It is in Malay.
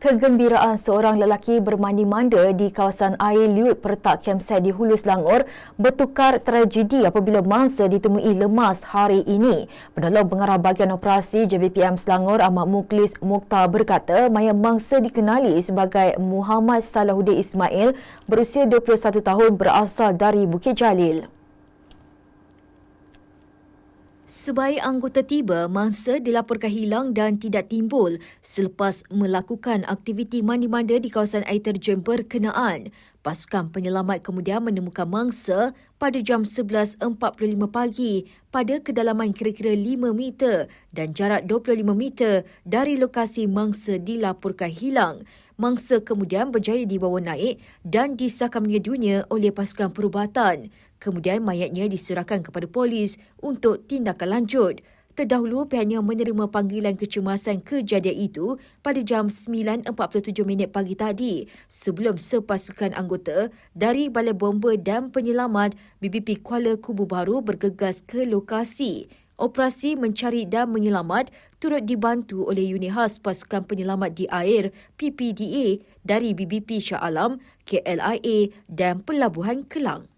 kegembiraan seorang lelaki bermandi-manda di kawasan air liut pertak campsite di Hulu Selangor bertukar tragedi apabila mangsa ditemui lemas hari ini. Penolong pengarah bahagian operasi JBPM Selangor Ahmad Muklis Mukhtar berkata mayat mangsa dikenali sebagai Muhammad Salahuddin Ismail berusia 21 tahun berasal dari Bukit Jalil. Sebaik anggota tiba, mangsa dilaporkan hilang dan tidak timbul selepas melakukan aktiviti mandi-manda di kawasan air terjun berkenaan. Pasukan penyelamat kemudian menemukan mangsa pada jam 11.45 pagi pada kedalaman kira-kira 5 meter dan jarak 25 meter dari lokasi mangsa dilaporkan hilang. Mangsa kemudian berjaya dibawa naik dan disahkan meninggal dunia oleh pasukan perubatan. Kemudian mayatnya diserahkan kepada polis untuk tindakan lanjut. Terdahulu pihaknya menerima panggilan kecemasan kejadian itu pada jam 9.47 minit pagi tadi sebelum sepasukan anggota dari Balai Bomba dan Penyelamat BBP Kuala Kubu Baru bergegas ke lokasi. Operasi mencari dan menyelamat turut dibantu oleh unit khas pasukan penyelamat di air PPDA dari BBP Shah Alam, KLIA dan Pelabuhan Kelang.